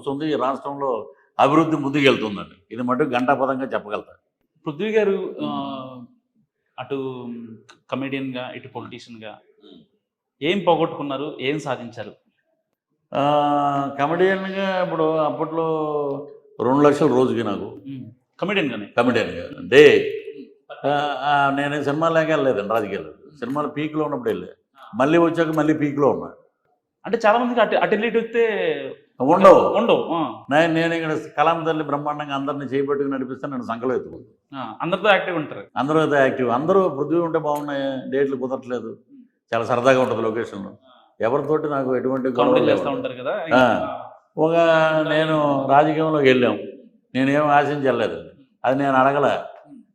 వస్తుంది ఈ రాష్ట్రంలో అభివృద్ధి ముందుకెళ్తుందండి. ఇది మటుకు గంటాపదంగా చెప్పగలుగుతా. పృథ్వీ గారు అటు కమెడియన్గా ఇటు పొలిటీషియన్గా ఏం పోగొట్టుకున్నారు ఏం సాధించారు? కమెడియన్గా ఇప్పుడు అప్పట్లో రెండు లక్షల రోజుకి నాకు. కమెడియన్ గానే కమెడియన్గా. డే. నేను సినిమాలోకి వెళ్ళలేదండి రాజకీయాలు. సినిమాలు పీక్లో ఉన్నప్పుడు వెళ్ళే. మళ్ళీ వచ్చాక మళ్ళీ పీక్లో ఉన్నా. అంటే చాలా మందికి అటు అటు వెళ్ళి వస్తే ఉండవు. ఉండవు నేను నేను ఇక్కడ కలాం తల్లి బ్రహ్మాండంగా అందరిని చేపట్టుకుని నడిపిస్తే నేను సంకలం ఎత్తుకుంటాను అందరితో యాక్టివ్ ఉంటారు. అందరూ అయితే యాక్టివ్. అందరూ పృథ్వీ ఉంటే బాగున్నాయి డేట్లు కుదరట్లేదు. చాలా సరదాగా ఉంటుంది లొకేషన్లో. ఎవరితోటి నాకు ఎటువంటి ఉంటారు కదా. ఒక నేను రాజకీయంలోకి వెళ్ళాం. నేనేం ఆశించలేదు. అది నేను అడగల.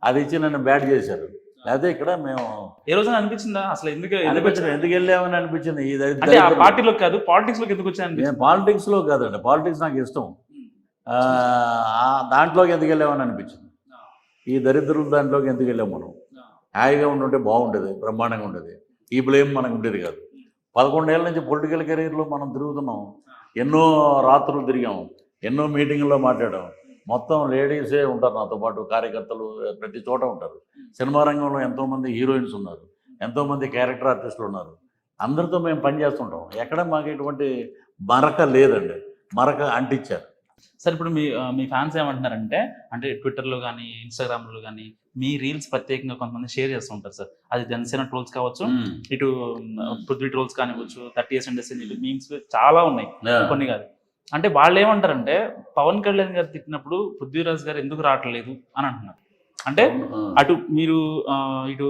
అది ఇచ్చి నన్ను బ్యాట్ చేశారు. లేకపోతే ఇక్కడ మేము ఏ రోజున అనిపించిందా? అసలు ఎందుకు వచ్చా- ఎందుకు వెళ్ళామని అనిపించింది? ఈ అంటే ఆ. పార్టీలో కాదు పాలిటిక్స్లోకి ఎందుకు వచ్చా అనిపించింది నేను పాలిటిక్స్లో కాదండి. పాలిటిక్స్ నాకు ఇష్టం. దాంట్లోకి ఎందుకు వెళ్ళామని అనిపించింది. ఈ దరిద్రుల దాంట్లోకి ఎందుకు వెళ్ళాం మనం? హాయిగా ఉండుంటే బాగుండేది బ్రహ్మాండంగా ఉండేది. ఈ బ్లేమ్ మనకు ఉండేది కాదు. పదకొండేళ్ళ నుంచి పొలిటికల్ కెరీర్లో మనం తిరుగుతున్నాం. ఎన్నో రాత్రులు తిరిగాం. ఎన్నో మీటింగుల్లో మాట్లాడాం. మొత్తం లేడీసే ఉంటారు నాతో పాటు కార్యకర్తలు ప్రతి చోట ఉంటారు. సినిమా రంగంలో ఎంతోమంది హీరోయిన్స్ ఉన్నారు ఎంతోమంది క్యారెక్టర్ ఆర్టిస్టులు ఉన్నారు. అందరితో మేము పనిచేస్తుంటాం ఎక్కడ మాకు ఎటువంటి మరక లేదండి. మరక అంటించారు సార్ ఇప్పుడు మీ మీ ఫ్యాన్స్ ఏమంటున్నారంటే అంటే ట్విట్టర్లో కానీ ఇన్స్టాగ్రామ్లో కానీ మీ రీల్స్ ప్రత్యేకంగా కొంతమంది షేర్ చేస్తూ ఉంటారు సార్. అది జనసేన ట్రోల్స్ కావచ్చు ఇటు పృథ్వీ ట్రోల్స్ కానివ్వచ్చు థర్టీ ఇయర్స్ ఇండస్ట్రీ మీమ్స్ చాలా ఉన్నాయి. కొన్ని కాదు. అంటే వాళ్ళు ఏమంటారంటే పవన్ కళ్యాణ్ గారు తిట్టినప్పుడు పృథ్వీరాజ్ గారు ఎందుకు రావట్లేదు అని అంటున్నారు. అంటే అటు మీరు ఇటు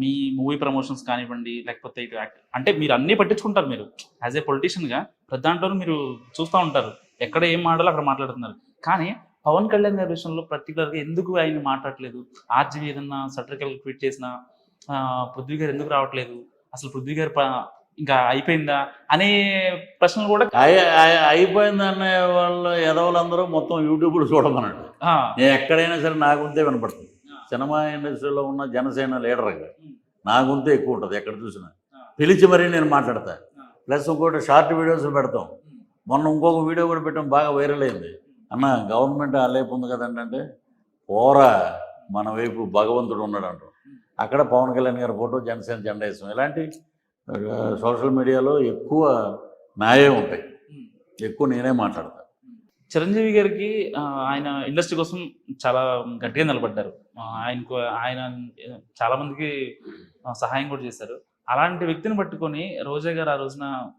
మీ మూవీ ప్రమోషన్స్ కానివ్వండి లేకపోతే ఇటు యాక్ట్ అంటే మీరు అన్నీ పట్టించుకుంటారు మీరు. యాజ్ ఏ పొలిటీషియన్గా ప్రతి దాంట్లోనూ మీరు చూస్తూ ఉంటారు. ఎక్కడ ఏం మాట్లాడాలో అక్కడ మాట్లాడుతున్నారు. కానీ పవన్ కళ్యాణ్ గారి విషయంలో particular గా ఎందుకు ఆయన మాట్లాడట్లేదు? ఆర్జీవి ఏదన్నా సర్టిఫికెట్ ట్వీట్ చేసిన పృథ్వీ గారు ఎందుకు రావట్లేదు? అసలు పృథ్వీ గారు ఇంకా అయిపోయిందా అనే ప్రశ్నలు కూడా అయి- అయి- అయిపోయింది అనే వాళ్ళు ఎదవలందరూ మొత్తం యూట్యూబ్లో చూడమన్నాడు. నేను ఎక్కడైనా సరే నా గుంతే వినపడుతుంది. సినిమా ఇండస్ట్రీలో ఉన్న జనసేన లీడర్గా నా గుంతే ఎక్కువ ఉంటుంది ఎక్కడ చూసినా. పిలిచి మరీ నేను మాట్లాడతా. ప్లస్ ఇంకోటి షార్ట్ వీడియోస్ పెడతాం. మొన్న ఇంకొక వీడియో కూడా పెట్టాం బాగా వైరల్ అయింది. అన్న గవర్నమెంట్ అలేపు ఉంది కదండి అంటే పోరా మన వైపు భగవంతుడు ఉన్నాడు అంటాం అక్కడ పవన్ కళ్యాణ్ గారి ఫోటో జనసేన జెండా వేసాం ఇలాంటి సోషల్ మీడియాలో ఎక్కువ నాయే ఉంటాయి. ఎక్కువ నేనే మాట్లాడతా. చిరంజీవి గారికి ఆయన ఇండస్ట్రీ కోసం చాలా గట్టిగా నిలబడ్డారు. ఆయనకు ఆయన చాలా మందికి సహాయం కూడా చేశారు. అలాంటి వ్యక్తిని పట్టుకొని రోజా గారు ఆ రోజున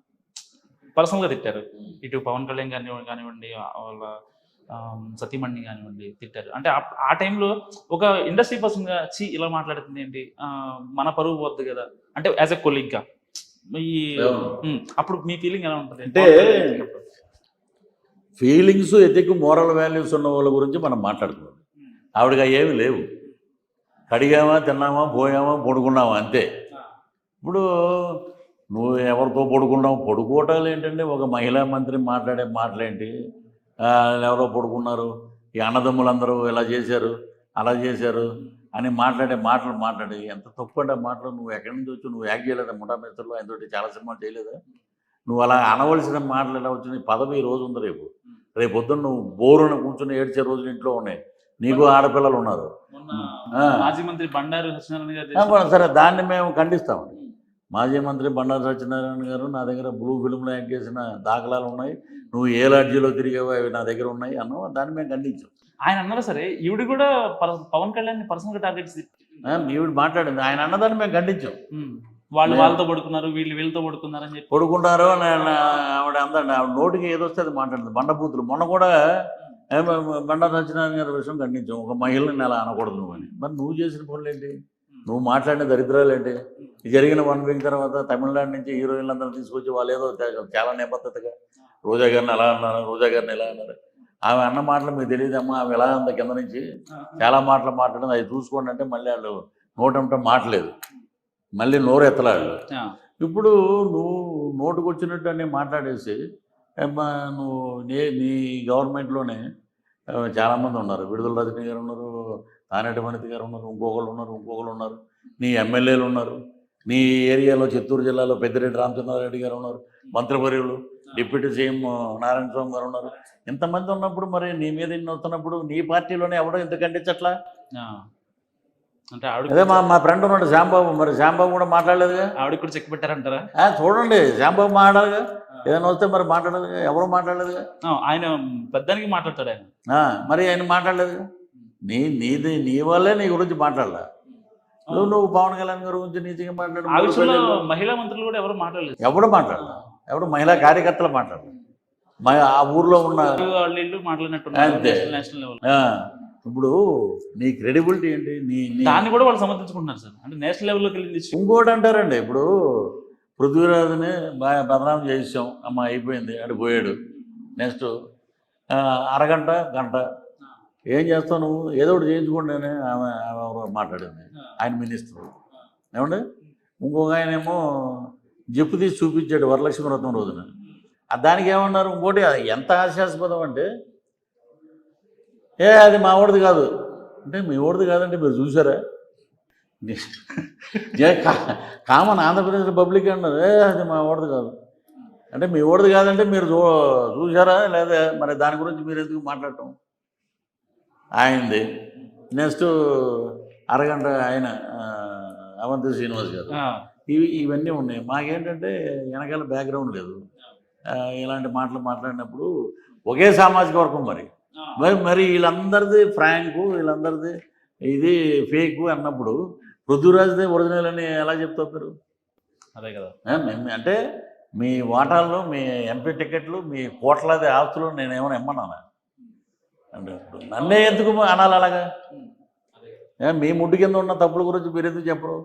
పర్సనల్గా గా తిట్టారు. ఇటు పవన్ కళ్యాణ్ గారిని కానివ్వండి వాళ్ళ సతీమణి కానివ్వండి తిట్టారు. అంటే ఆ- టైంలో ఒక ఇండస్ట్రీ పర్సన్గా చీ ఇలా మాట్లాడుతుంది ఏంటి? మన పరువు పోద్ది కదా. అంటే యాజ్ ఎ కొలీగ్గా ఈ అప్పుడు మీ ఫీలింగ్ ఎలా ఉంటుంది? అంటే- ఫీలింగ్స్ ఎతిక్ మోరల్ వాల్యూస్ ఉన్న వాళ్ళ గురించి మనం మాట్లాడుతున్నాం ఆవిడకి అవి ఏమి లేవు. కడిగామా తిన్నామా పోయామా పడుకున్నామా అంతే. ఇప్పుడు నువ్వు ఎవరితో పడుకున్నావు? పడుకోవటాలు ఏంటంటే ఒక మహిళా మంత్రి మాట్లాడే మాటలేంటి? ఎవరో పడుకున్నారు? ఈ అన్నదమ్ములందరూ ఇలా చేశారు అలా చేశారు. అని మాట్లాడే మాటలు మాట్లాడి ఎంత తప్పు అంటే ఆ మాటలు నువ్వు ఎక్కడి నుంచి వచ్చి నువ్వు యాక్ట్ చేయలేదా? ముఠా మేస్తర్లో ఆయనతోటి చాలా సినిమాలు చేయలేదా? నువ్వు అలా అనవలసిన మాటలు ఎలా వచ్చినాయి? పదవి రోజు ఉంది రేపు. రేపు పొద్దున్న నువ్వు బోరున కూర్చొని ఏడ్చే రోజులు ఇంట్లో ఉన్నాయి. నీకు ఆడపిల్లలు ఉన్నారు. మాజీ మంత్రి బండారు సత్యనారాయణ గారు సరే దాన్ని మేము ఖండిస్తాం మాజీ మంత్రి బండారు సత్యనారాయణ గారు నా దగ్గర బ్లూ ఫిల్మ్లో యాక్ట్ చేసిన దాఖలాలు ఉన్నాయి. నువ్వు ఏ లాడ్జీలో తిరిగావో అవి నా దగ్గర ఉన్నాయి అన్నావు దాన్ని మేము ఖండించాం. ఆయన అన్నారు సరే ఈవిడ కూడా పవన్ కళ్యాణ్ పర్సనల్గా టార్గెట్ ఆ, ఈవిడ మాట్లాడింది. ఆయన అన్నదాన్ని మేము ఖండించాం. వాళ్ళు వాళ్ళతో పడుకున్నారు వీళ్ళు వీళ్ళతో పడుకున్నారు అని చెప్పి ఆయన- ఆవిడ అందండి. ఆవిడ నోటికి ఏదో వస్తే అది మాట్లాడింది. బండబూతులు. మొన్న కూడా బండారు సత్యనారాయణ గారి విషయం ఖండించాం. ఒక మహిళని అలా అనకూడదు నువ్వు అని. మరి నువ్వు చేసిన పనులు ఏంటి నువ్వు మాట్లాడిన దరిద్రాలు ఏంటి జరిగిన వన్ వీక్ తర్వాత తమిళనాడు నుంచి హీరోయిన్లు అందరూ తీసుకొచ్చి వాళ్ళు ఏదో చాలా నిబద్ధతగా రోజా గారిని అలా అన్నారు రోజా గారిని ఇలా అన్నారు. ఆమె అన్న మాటలు మీకు తెలియదమ్మా ఆమె ఎలా అంత కింద నుంచి. చాలా మాటలు మాట్లాడింది. అది చూసుకోండి అంటే మళ్ళీ వాళ్ళు నోటంటే మాటలేదు. మళ్ళీ నోరు ఎత్తలాడు ఆ, ఇప్పుడు నువ్వు నోటుకు వచ్చినట్టు అన్నీ మాట్లాడేసి నువ్వు నీ నీ గవర్నమెంట్లోనే చాలామంది ఉన్నారు. విడుదల రజనీ గారు ఉన్నారు తానేటి వనిత గారు ఉన్నారు ఇంకొకళ్ళు ఉన్నారు ఇంకొకళ్ళు ఉన్నారు. నీ ఎమ్మెల్యేలు ఉన్నారు. నీ ఏరియాలో చిత్తూరు జిల్లాలో పెద్దిరెడ్డి రామచంద్రారెడ్డి గారు ఉన్నారు. మంత్రివర్యులు. డిప్యూటీ సీఎం నారాయణ స్వామి గారు ఉన్నారు. ఇంతమంది ఉన్నప్పుడు మరి నీ మీద ఇన్ని వస్తున్నప్పుడు నీ పార్టీలోనే ఎవడో ఇంత ఖండించట్లా. అంటే ఆవిడ అదే మా మా ఫ్రెండ్ ఉన్నాడు శ్యాంబాబు. మరి శ్యాంబాబు కూడా మాట్లాడలేదుగా? ఆవిడకి కూడా చెక్ పెట్టారంటారా చూడండి. శ్యాంబాబు మాట్లాడగా ఏదైనా వస్తే మరి మాట్లాడదుగా ఎవరు మాట్లాడలేదుగా? ఆయన పెద్దానికి మాట్లాడతాడు ఆయన. ఆ, మరి ఆయన మాట్లాడలేదుగా? నీ నీది నీ వల్లే నీ గురించి మాట్లాడలా? నువ్వు నువ్వు పవన్ కళ్యాణ్ గారి గురించి నీతిగా మాట్లాడు మహిళా మంత్రులు కూడా ఎవరు మాట్లాడలేదు. ఎవడు మాట్లాడలా? ఎవడు మహిళా కార్యకర్తలు మాట్లాడరు. ఆ ఊర్లో ఉన్న అంతే. ఇప్పుడు నీ క్రెడిబిలిటీ ఏంటి? నీ దాన్ని కూడా వాళ్ళు సమర్థించుకుంటున్నారు సార్. అంటే నేషనల్ లెవెల్లోకి వెళ్ళింది. ఇంకోటి అంటారండి ఇప్పుడు పృథ్వీరాజుని బాగా బదనాం చేసాం అమ్మ అయిపోయింది అటు పోయాడు. నెక్స్ట్ అరగంట గంట. ఏం చేస్తావు నువ్వు? ఏదో ఒకటి చేయించుకోండి ఆమె మాట్లాడింది. ఆయన మినిస్టర్. ఏమండి? ఇంకొక ఆయన ఏమో జప్పు తీసి చూపించాడు వరలక్ష్మి వ్రతం రోజున దానికి ఏమన్నారు? ఇంకోటి అది ఎంత హాస్యాస్పదం అంటే ఏ అది మా వాడిది కాదు. అంటే మీ వాడిది కాదంటే మీరు చూసారా ఏ కా- కామన్ ఆంధ్రప్రదేశ్ పబ్లిక్ అన్నారు ఏ అది మా వాడిది కాదు. అంటే మీ వాడిది కాదంటే మీరు చూ చూసారా లేదా మరి దాని గురించి మీరు ఎందుకు మాట్లాడటం? ఆయనది. నెక్స్ట్ అరగంట ఆయన అవంతి శ్రీనివాస్ గారు. ఇవి ఇవన్నీ ఉన్నాయి. మాకేంటంటే వెనకాల బ్యాక్గ్రౌండ్ లేదు. ఇలాంటి మాటలు మాట్లాడినప్పుడు ఒకే సామాజిక వర్గం మరి. మరి మరి వీళ్ళందరిది ఫ్రాంకు వీళ్ళందరిది ఇది ఫేక్ అన్నప్పుడు పృథ్వీరాజ్ది ఒరిజినల్ అని ఎలా చెప్తావు మీరు? అదే కదా. అంటే మీ వాటాల్లో మీ ఎంపీ టికెట్లు మీ కోట్లాది ఆస్తులు నేను ఏమైనా ఇమ్మన్నానా? అంటే నన్నే ఎందుకు అనాలి అలాగా? మీ ముడ్డు కింద ఉన్న తప్పుల గురించి మీరు ఎందుకు చెప్పరు?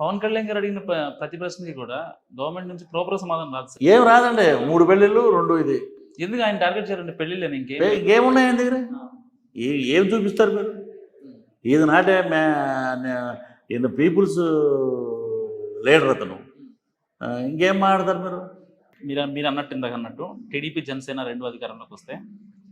పవన్ కళ్యాణ్ గారు అడిగిన ప్ర- ప్రతి ప్రశ్నకి కూడా గవర్నమెంట్ నుంచి ప్రోపర్ సమాధానం రాదు సార్. ఏం రాదండి మూడు పెళ్ళిళ్ళు రెండు ఇది. ఎందుకు ఆయన టార్గెట్ చేయాలంటే పెళ్ళి లేని ఇంకేం ఇంకేమున్నాయి ఆయన దగ్గర? ఏ- ఏం చూపిస్తారు మీరు? ఇది నాటే ఇన్ పీపుల్స్ లీడర్ అతను. ఇంకేం మాట్లాడతారు మీరు? మీరు మీరు అన్నట్టు ఇందాక అన్నట్టు టీడీపీ జనసేన రెండు అధికారంలోకి వస్తే